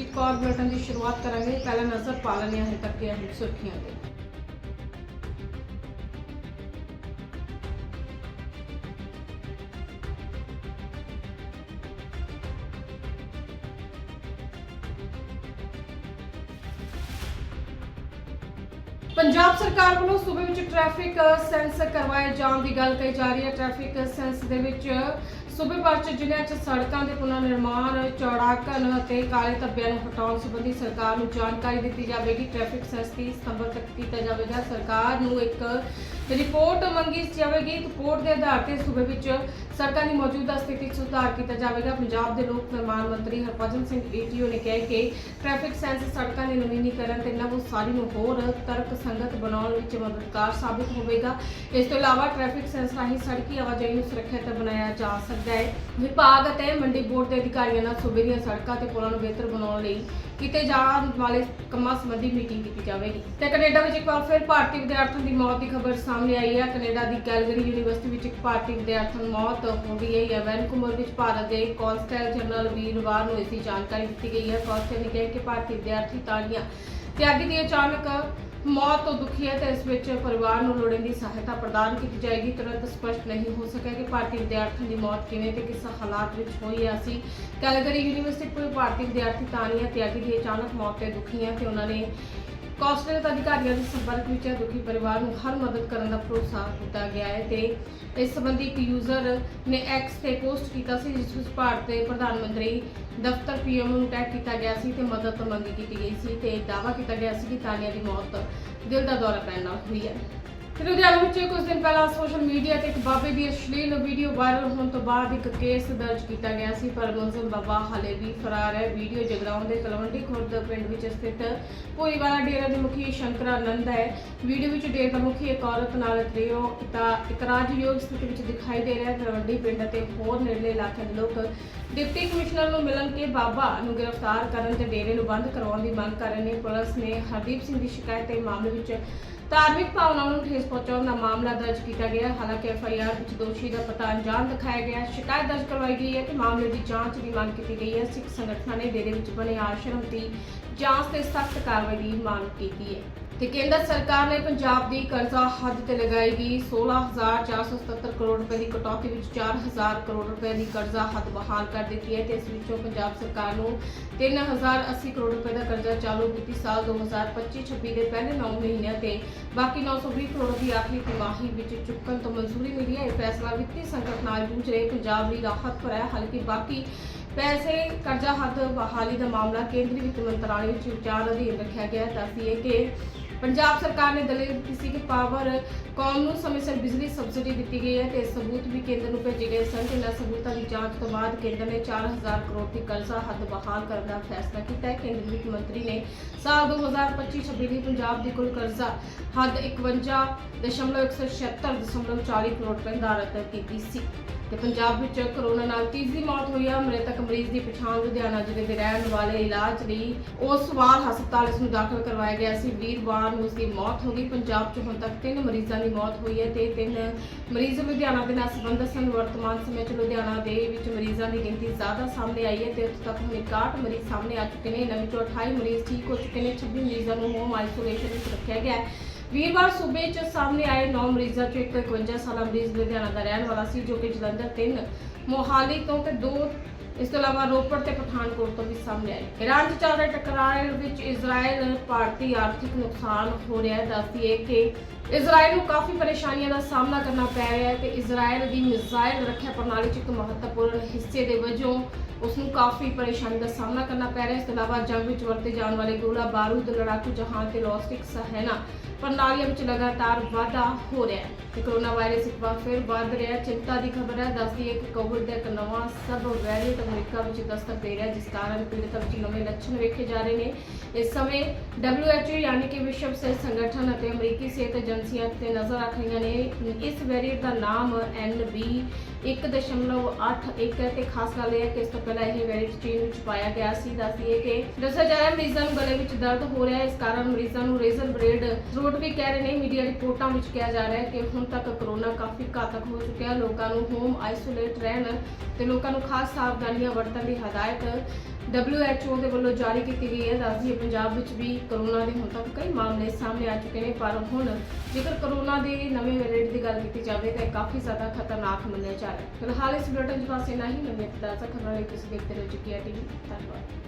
ਇੱਕ ਔਰ ਬੁਲੇਟਿਨ ਦੀ ਸ਼ੁਰੂਆਤ ਕਰਾਂਗੇ। ਪਹਿਲਾਂ ਨਜ਼ਰ ਪਾ ਲੈਂਦੇ ਤੱਕ ਦੀਆਂ ਅਹਿਮ ਸੁਰਖੀਆਂ ਤੇ। ਪੰਜਾਬ ਸਰਕਾਰ ਵੱਲੋਂ ਸੂਬੇ ਵਿੱਚ ਟ੍ਰੈਫਿਕ ਸੈਂਸ ਕਰਵਾਏ ਜਾਣ ਦੀ ਗੱਲ ਕਹੀ ਜਾ ਰਹੀ ਹੈ। ਟ੍ਰੈਫਿਕ ਸੈਂਸ ਦੇ ਵਿੱਚ ਸੂਬੇ ਭਰ ਚ ਜ਼ਿਲ੍ਹਿਆਂ 'ਚ ਸੜਕਾਂ ਦੇ ਪੁਨਰ ਨਿਰਮਾਣ ਚੌੜਾਕਣ ਅਤੇ ਕਾਲੇ ਧੱਬਿਆਂ ਨੂੰ ਹਟਾਉਣ ਸੰਬੰਧੀ ਸਰਕਾਰ ਨੂੰ ਜਾਣਕਾਰੀ ਦਿੱਤੀ ਜਾਵੇਗੀ। ਟ੍ਰੈਫਿਕ ਸਸਤੀ ਸਤੰਬਰ ਤੱਕ ਕੀਤਾ ਜਾਵੇਗਾ। ਸਰਕਾਰ ਨੂੰ ਇੱਕ ਰਿਪੋਰਟ ਮੰਗੀ ਜਾਵੇਗੀ ਰਿਪੋਰਟ ਦੇ ਆਧਾਰ ਤੇ ਸੂਬੇ ਵਿੱਚ ਸੜਕਾਂ ਦੀ ਮੌਜੂਦਾ ਸਥਿਤੀ 'ਚ ਸੁਧਾਰ ਕੀਤਾ ਜਾਵੇਗਾ। ਪੰਜਾਬ ਦੇ ਲੋਕ ਨਿਰਮਾਣ ਮੰਤਰੀ ਹਰਭਜਨ ਸਿੰਘ ਏਟੀਓ ਨੇ ਕਿਹਾ ਕਿ ਟ੍ਰੈਫਿਕ ਸੈਂਸ ਸੜਕਾਂ ਦੇ ਨਵੀਨੀਕਰਨ ਤੇ ਨਵ ਉਸਾਰੀ ਨੂੰ ਹੋਰ ਤਰਕ ਸੰਗਤ ਬਣਾਉਣ ਵਿੱਚ ਮਦਦਗਾਰ ਸਾਬਿਤ ਹੋਵੇਗਾ। ਇਸ ਤੋਂ ਇਲਾਵਾ ਟ੍ਰੈਫਿਕ ਸੈਂਸ ਰਾਹੀਂ ਸੜਕੀ ਆਵਾਜਾਈ ਨੂੰ ਸੁਰੱਖਿਅਤ ਬਣਾਇਆ ਜਾ ਸਕਦਾ ਹੈ। ਵਿਭਾਗ ਅਤੇ ਮੰਡੀ ਬੋਰਡ ਦੇ ਅਧਿਕਾਰੀਆਂ ਨਾਲ ਸੂਬੇ ਦੀਆਂ ਸੜਕਾਂ ਤੇ ਪੁਲਾਂ ਨੂੰ ਬਿਹਤਰ ਬਣਾਉਣ ਲਈ ਕੀਤੇ ਜਾਣ ਵਾਲੇ ਕੰਮਾਂ ਸੰਬੰਧੀ ਮੀਟਿੰਗ ਕੀਤੀ ਜਾਵੇਗੀ। ਤੇ ਕੈਨੇਡਾ ਵਿੱਚ ਇੱਕ ਵਾਰ ਫਿਰ ਭਾਰਤੀ ਵਿਦਿਆਰਥਣ ਦੀ ਮੌਤ ਦੀ ਖਬਰ ਸਾਹਮਣੇ ਆਈ ਹੈ ਕੈਨੇਡਾ ਦੀ ਕੈਲਗਰੀ ਯੂਨੀਵਰਸਿਟੀ ਵਿੱਚ ਇੱਕ ਭਾਰਤੀ ਵਿਦਿਆਰਥਣ ਮੌਤ ਹੋ ਗਈ ਹੈ। ਜਾਂ ਵੈਨਕੂਵਰ ਵਿੱਚ ਭਾਰਤ ਦੇ ਕੌਂਸਟਲ ਜਨਰਲ ਵੀਰਵਾਰ ਨੂੰ ਇਸ ਦੀ ਜਾਣਕਾਰੀ ਦਿੱਤੀ ਗਈ ਹੈ। ਕੌਂਸਟਲ ਨੇ ਕਿਹਾ ਕਿ ਭਾਰਤੀ ਵਿਦਿਆਰਥੀ ਤਾਲੀਆਂ ਤਿਆਗੀ ਦੀ ਅਚਾਨਕ ਮੌਤ ਤੋਂ ਦੁਖੀ ਹੈ ਤੇ ਇਸ ਵਿੱਚ ਪਰਿਵਾਰ ਨੂੰ ਲੋੜੀਂਦੀ ਸਹਾਇਤਾ ਪ੍ਰਦਾਨ ਕੀਤੀ ਜਾਏਗੀ। ਤੁਰੰਤ ਸਪਸ਼ਟ ਨਹੀਂ ਹੋ ਸਕਿਆ ਕਿ ਭਾਰਤੀ ਵਿਦਿਆਰਥਣ ਦੀ ਮੌਤ ਕਿਵੇਂ ਤੇ ਕਿਸ ਹਾਲਾਤ ਵਿੱਚ ਹੋਈ ਹੈ। ਅਸੀਂ ਕੈਲਗਰੀ ਯੂਨੀਵਰਸਿਟੀ ਕੋਈ ਭਾਰਤੀ ਵਿਦਿਆਰਥੀ ਤਾਨੀਆ ਤਿਆਗੀ ਦੀ ਅਚਾਨਕ ਮੌਤ ਤੇ ਦੁਖੀ ਹੈ ਤੇ ਉਹਨਾਂ ਨੇ ਕੌਂਸਲਰ ਅਧਿਕਾਰੀਆਂ ਦੇ ਸੰਪਰਕ ਵਿੱਚ ਦੁਖੀ ਪਰਿਵਾਰ ਨੂੰ ਹਰ ਮਦਦ ਕਰਨ ਦਾ ਭਰੋਸਾ ਦਿੱਤਾ ਗਿਆ ਹੈ ਤੇ ਇਸ ਸੰਬੰਧੀ ਇੱਕ ਯੂਜ਼ਰ ਨੇ ਐਕਸ ਤੇ ਪੋਸਟ ਕੀਤਾ ਸੀ, ਜਿਸ ਵਿੱਚ ਭਾਰਤ ਦੇ ਪ੍ਰਧਾਨ ਮੰਤਰੀ ਦਫ਼ਤਰ ਪੀਐਮ ਨੂੰ ਟੈਗ ਕੀਤਾ ਗਿਆ ਸੀ ਤੇ ਮਦਦ ਮੰਗੀ ਕੀਤੀ ਗਈ ਸੀ ਤੇ ਦਾਅਵਾ ਕੀਤਾ ਗਿਆ ਸੀ ਕਿ ਤਾਨੀਆ ਦੀ ਮੌਤ ਦਿਲ ਦਾ ਦੌਰਾ ਪੈਣ ਨਾਲ ਹੋਈ ਹੈ। ਤੇ ਲੁਧਿਆਣਾ ਵਿੱਚ ਕੁਝ ਦਿਨ ਪਹਿਲਾਂ ਸੋਸ਼ਲ ਮੀਡੀਆ ਤੇ ਇੱਕ ਬਾਬੇ ਦੀ ਅਸ਼ਲੀਲ ਵੀਡੀਓ ਵਾਇਰਲ ਹੋਣ ਤੋਂ ਬਾਅਦ ਇੱਕ ਕੇਸ ਦਰਜ ਕੀਤਾ ਗਿਆ ਸੀ, ਪਰ ਮੁਲਜ਼ਮ ਬਾਬਾ ਹਾਲੇ ਵੀ ਫਰਾਰ ਹੈ। ਵੀਡੀਓ ਜਗਰਾਉਂ ਦੇ ਤਲਵੰਡੀ ਖੁਰਦ ਪਿੰਡ ਵਿੱਚ ਸਥਿਤ ਭੋਈਵਾਲਾ ਡੇਰਾ ਦੇ ਮੁਖੀ ਸ਼ੰਕਰ ਆਨੰਦ ਹੈ। ਵੀਡੀਓ ਵਿੱਚ ਡੇਰਾ ਦਾ ਮੁਖੀ ਇੱਕ ਔਰਤ ਨਾਲ ਤ੍ਰਿਓ ਇਤਾ ਇਤਰਾਜ਼ਯੋਗ ਸਥਿਤੀ ਵਿੱਚ ਦਿਖਾਈ ਦੇ ਰਿਹਾ ਹੈ। ਤਲਵੰਡੀ ਪਿੰਡ ਅਤੇ ਹੋਰ ਨੇੜਲੇ ਇਲਾਕਿਆਂ ਦੇ ਲੋਕ ਡਿਪਟੀ ਕਮਿਸ਼ਨਰ ਨੂੰ ਮਿਲਣ ਕੇ ਬਾਬਾ ਨੂੰ ਗ੍ਰਿਫਤਾਰ ਕਰਨ ਤੇ ਡੇਰੇ ਨੂੰ ਬੰਦ ਕਰਵਾਉਣ ਦੀ ਮੰਗ ਕਰ ਰਹੇ ਨੇ। ਪੁਲਿਸ ਨੇ ਹਰਦੀਪ ਸਿੰਘ ਦੀ ਸ਼ਿਕਾਇਤ ਤੇ ਮਾਮਲੇ ਵਿੱਚ ਧਾਰਮਿਕ ਭਾਵਨਾਵਾਂ ਨੂੰ ਠੇਸ ਪਹੁੰਚਾਉਣ ਦਾ ਮਾਮਲਾ ਦਰਜ ਕੀਤਾ ਗਿਆ। ਹਾਲਾਂਕਿ ਐਫ ਆਈ ਆਰ ਵਿੱਚ ਦੋਸ਼ੀ ਦਾ ਪਤਾ ਅਣਜਾਣ ਦਿਖਾਇਆ ਗਿਆ। ਸ਼ਿਕਾਇਤ ਦਰਜ ਕਰਵਾਈ ਗਈ ਹੈ ਤੇ ਮਾਮਲੇ ਦੀ ਜਾਂਚ ਦੀ ਮੰਗ ਕੀਤੀ ਗਈ ਹੈ। ਸਿੱਖ ਸੰਗਠਨਾਂ ਨੇ ਡੇਰੇ ਵਿੱਚ ਬਣੇ ਆਸ਼ਰਮ ਦੀ ਜਾਂਚ ਤੇ ਸਖਤ ਕਾਰਵਾਈ ਦੀ ਮੰਗ ਕੀਤੀ ਹੈ। ਤੇ ਕੇਂਦਰ ਸਰਕਾਰ ਨੇ ਪੰਜਾਬ ਦੀ ਕਰਜ਼ਾ ਹੱਦ ਤੇ ਲਗਾਈ ਗਈ। 16477 ਕਰੋੜ ਰੁਪਏ ਦੀ ਕਟੌਤੀ ਵਿੱਚ 4000 ਕਰੋੜ ਰੁਪਏ ਦੀ ਕਰਜ਼ਾ ਹੱਦ ਬਹਾਲ ਕਰ ਦਿੱਤੀ ਹੈ ਤੇ ਇਸ ਵਿੱਚੋਂ ਪੰਜਾਬ ਸਰਕਾਰ ਨੂੰ 3080 ਕਰੋੜ ਰੁਪਏ ਦਾ ਕਰਜ਼ਾ ਚਾਲੂ ਵਿੱਤੀ ਸਾਲ 2025-26 ਦੇ ਪਹਿਲੇ 9 ਮਹੀਨਿਆਂ ਤੇ ਬਾਕੀ 920 ਕਰੋੜ ਦੀ ਆਖਰੀ ਤਿਮਾਹੀ ਵਿੱਚ ਚੁੱਕਣ ਤੋਂ ਮਨਜ਼ੂਰੀ ਮਿਲੀ ਹੈ। ਇਹ ਫੈਸਲਾ ਵਿੱਤੀ ਸੰਕਟ ਨਾਲ ਜੂਝ ਰਹੇ ਪੰਜਾਬ ਲਈ ਰਾਹਤ ਭਰਿਆ ਹੈ, ਹਾਲਾਂਕਿ ਬਾਕੀ ਪੈਸੇ, ਕਰਜ਼ਾ ਹੱਦ ਬਹਾਲੀ ਦਾ ਮਾਮਲਾ ਕੇਂਦਰੀ ਵਿੱਤ ਮੰਤਰਾਲੇ ਵਿੱਚ ਵਿਚਾਰ ਅਧੀਨ ਰੱਖਿਆ ਗਿਆ ਹੈ। ਦੱਸੀਏ ਕਿ ਪੰਜਾਬ ਸਰਕਾਰ ਨੇ ਦਲੀਲ ਦਿੱਤੀ ਸੀ ਕਿ ਪਾਵਰ ਕੌਮ ਨੂੰ ਸਮੇਂ ਸਿਰ ਬਿਜਲੀ ਸਬਸਿਡੀ ਦਿੱਤੀ ਗਈ ਹੈ ਤੇ ਇਹ ਸਬੂਤ ਵੀ ਕੇਂਦਰ ਨੂੰ ਭੇਜੇ ਗਏ ਸਨ। ਤੇ ਇਹਨਾਂ ਸਬੂਤਾਂ ਦੀ ਜਾਂਚ ਤੋਂ ਬਾਅਦ ਕੇਂਦਰ ਨੇ 4000 ਕਰੋੜ ਦੀ ਕਰਜ਼ਾ ਹੱਦ ਬਹਾਲ ਕਰਨ ਦਾ ਫੈਸਲਾ ਕੀਤਾ ਹੈ। ਕੇਂਦਰੀ ਵਿੱਤ ਮੰਤਰੀ ਨੇ ਸਾਲ 2025-26 ਲਈ ਪੰਜਾਬ ਦੀ ਕੁੱਲ ਕਰਜ਼ਾ ਹੱਦ 51.176.40 ਕਰੋੜ ਰੁਪਏ ਦਾ ਨਿਰਧਾਰਤ ਕੀਤੀ ਸੀ। ਤੇ ਪੰਜਾਬ ਵਿੱਚ ਕਰੋਨਾ ਨਾਲ ਤੀਸਰੀ ਮੌਤ ਹੋਈ ਹੈ ਮ੍ਰਿਤਕ ਮਰੀਜ਼ ਦੀ ਪਛਾਣ ਲੁਧਿਆਣਾ ਜ਼ਿਲ੍ਹੇ ਦੇ ਰਹਿਣ ਵਾਲੇ ਇਲਾਜ ਲਈ ਉਸ ਵਾਰ ਹਸਪਤਾਲ ਇਸ ਨੂੰ ਦਾਖਲ ਕਰਵਾਇਆ ਗਿਆ ਸੀ। ਵੀਰਵਾਰ ਨੂੰ ਉਸ ਦੀ ਮੌਤ ਹੋ ਗਈ। ਪੰਜਾਬ 'ਚ ਹੁਣ ਤੱਕ ਤਿੰਨ ਮਰੀਜ਼ਾਂ ਦੀ ਮੌਤ ਹੋਈ ਹੈ ਤੇ ਤਿੰਨ ਮਰੀਜ਼ ਲੁਧਿਆਣਾ ਦੇ ਨਾਲ ਸੰਬੰਧਿਤ ਸਨ। ਵਰਤਮਾਨ ਸਮੇਂ 'ਚ ਲੁਧਿਆਣਾ ਦੇ ਵਿੱਚ ਮਰੀਜ਼ਾਂ ਦੀ ਗਿਣਤੀ ਜ਼ਿਆਦਾ ਸਾਹਮਣੇ ਆਈ ਹੈ ਤੇ ਉੱਥੇ ਤੱਕ ਹੁਣ 61 ਮਰੀਜ਼ ਸਾਹਮਣੇ ਆ ਚੁੱਕੇ ਨੇ। ਇਹਨਾਂ ਵਿੱਚੋਂ 28 ਮਰੀਜ਼ ਠੀਕ ਹੋ ਚੁੱਕੇ ਨੇ। 26 ਮਰੀਜ਼ਾਂ ਨੂੰ ਹੋਮ ਆਈਸੋਲੇਸ਼ਨ ਵਿੱਚ ਰੱਖਿਆ ਗਿਆ ਹੈ। ਵੀਰਵਾਰ ਸੂਬੇ 'ਚ ਸਾਹਮਣੇ ਆਏ 9 ਮਰੀਜ਼ਾਂ 'ਚੋਂ ਇੱਕ 51 ਸਾਲਾ ਮਰੀਜ਼ ਲੁਧਿਆਣਾ ਦਾ ਰਹਿਣ ਵਾਲਾ ਸੀ, ਜੋ ਕਿ ਜਲੰਧਰ ਤਿੰਨ ਮੋਹਾਲੀ ਤੋਂ ਤੇ ਦੋ, ਇਸ ਤੋਂ ਇਲਾਵਾ ਰੋਪੜ ਤੇ ਪਠਾਨਕੋਟ ਤੋਂ ਵੀ ਸਾਹਮਣੇ ਆਏ। ਇਰਾਨ 'ਚ ਚੱਲ ਰਹੇ ਟਕਰਾਅ ਵਿੱਚ ਇਜ਼ਰਾਈਲ ਭਾਰਤੀ ਆਰਥਿਕ ਨੁਕਸਾਨ ਹੋ ਰਿਹਾ ਹੈ। ਦੱਸਦੀਏ ਕਿ ਇਜ਼ਰਾਈਲ ਨੂੰ ਕਾਫੀ ਪਰੇਸ਼ਾਨੀਆਂ ਦਾ ਸਾਹਮਣਾ ਕਰਨਾ ਪੈ ਰਿਹਾ ਹੈ ਤੇ ਇਜ਼ਰਾਈਲ ਦੀ ਮਿਜ਼ਾਈਲ ਰੱਖਿਆ ਪ੍ਰਣਾਲੀ 'ਚ ਇੱਕ ਮਹੱਤਵਪੂਰਨ ਹਿੱਸੇ ਦੇ ਵਜੋਂ ਉਸ ਨੂੰ ਕਾਫੀ ਪਰੇਸ਼ਾਨੀ ਦਾ ਸਾਹਮਣਾ ਕਰਨਾ ਪੈ ਰਿਹਾ ਇਸ ਤੋਂ ਇਲਾਵਾ ਜੰਗ ਵਿੱਚ ਵਰਤੇ ਜਾਣ ਵਾਲੇ ਗੋਲਾ ਬਾਰੂਦ, ਲੜਾਕੂ ਜਹਾਜ਼ ਤੇ ਲੌਸਟਿਕ ਸਹਿਣਾ ਪ੍ਰਣਾਲੀਆਂ ਵਿੱਚ ਲਗਾਤਾਰ ਵਾਧਾ ਹੋ ਰਿਹਾ ਹੈ। ਤੇ ਕੋਰੋਨਾ ਵਾਇਰਸ ਇੱਕ ਵਾਰ ਫਿਰ ਵੱਧ ਰਿਹਾ ਚਿੰਤਾ ਦੀ ਖਬਰ ਹੈ। ਦੱਸਦੀ ਹੈ ਕਿ ਕੋਵਿਡ ਦਾ ਇੱਕ ਨਵਾਂ ਸਬ ਵੈਰੀਐਂਟ ਅਮਰੀਕਾ ਵਿੱਚ ਦਸਤਕ ਦੇ ਰਿਹਾ ਜਿਸ ਕਾਰਨ ਪੀੜਤਾਂ ਵਿੱਚ ਨਵੇਂ ਲੱਛਣ ਵੇਖੇ ਜਾ ਰਹੇ ਨੇ। ਇਸ ਸਮੇਂ WHO ਯਾਨੀ ਕਿ ਵਿਸ਼ਵ ਸਿਹਤ ਸੰਗਠਨ ਅਤੇ ਅਮਰੀਕੀ ਸਿਹਤ ਏਜੰਸੀਆਂ ਤੇ ਨਜ਼ਰ ਰੱਖ ਰਹੀਆਂ ਨੇ। ਇਸ ਵੈਰੀਐਂਟ ਦਾ ਨਾਮ NB 1.81 ਹੈ ਤੇ ਖਾਸ ਗੱਲ ਇਹ ਹੈ ਕਿ ਇਸ ਤੋਂ ਪਹਿਲਾਂ ਇਹ ਵੈਰੀਐਂਟ ਚੀਨ ਵਿੱਚ ਪਾਇਆ ਗਿਆ ਸੀ। ਦੱਸਦੀਏ ਕਿ ਦੱਸਿਆ ਜਾ ਰਿਹਾ ਮਰੀਜ਼ਾਂ ਨੂੰ ਗਲੇ ਵਿੱਚ ਦਰਦ ਹੋ ਰਿਹਾ ਹੈ। ਇਸ ਕਾਰਨ ਮਰੀਜ਼ਾਂ ਨੂੰ ਰੇਜ਼ਰ ਬ੍ਰੇਡ ਥਰੋਟ ਵੀ ਕਹਿ ਰਹੇ ਨੇ। ਮੀਡੀਆ ਰਿਪੋਰਟਾਂ ਵਿੱਚ ਕਿਹਾ ਜਾ ਰਿਹਾ ਹੈ ਕਿ ਹੁਣ ਤੱਕ ਕਰੋਨਾ ਕਾਫੀ ਘਾਤਕ ਹੋ ਚੁੱਕਿਆ ਹੈ। ਲੋਕਾਂ ਨੂੰ ਹੋਮ ਆਈਸੋਲੇਟ ਰਹਿਣ ਤੇ ਲੋਕਾਂ ਨੂੰ ਖਾਸ ਸਾਵਧਾਨੀਆਂ ਵਰਤਣ ਦੀ ਹਦਾਇਤ WHO ਦੇ ਵੱਲੋਂ ਜਾਰੀ ਕੀਤੀ ਗਈ ਹੈ। ਦੱਸਦੀ ਹੈ ਪੰਜਾਬ ਵਿੱਚ ਵੀ ਕਰੋਨਾ ਦੇ ਹੁਣ ਤੱਕ ਕਈ ਮਾਮਲੇ ਸਾਹਮਣੇ ਆ ਚੁੱਕੇ ਨੇ, ਪਰ ਹੁਣ ਜੇਕਰ ਕਰੋਨਾ ਦੇ ਨਵੇਂ ਵੇਰੀਐਂਟ ਦੀ ਗੱਲ ਕੀਤੀ ਜਾਵੇ ਤਾਂ ਇਹ ਕਾਫੀ ਜ਼ਿਆਦਾ ਖਤਰਨਾਕ ਮੰਨਿਆ ਜਾ ਰਿਹਾ ਹੈ। ਫਿਲਹਾਲ ਇਸ ਬੁਲੇਟਿਨ 'ਚ ਬਸ ਇੰਨਾ ਹੀ। ਨਵੀਆਂ ਤਾਜ਼ਾ ਖਬਰਾਂ ਲਈ ਤੁਸੀਂ ਦੇਖਦੇ ਰਹੋ ਜੀ ਟੀਵੀ। ਧੰਨਵਾਦ।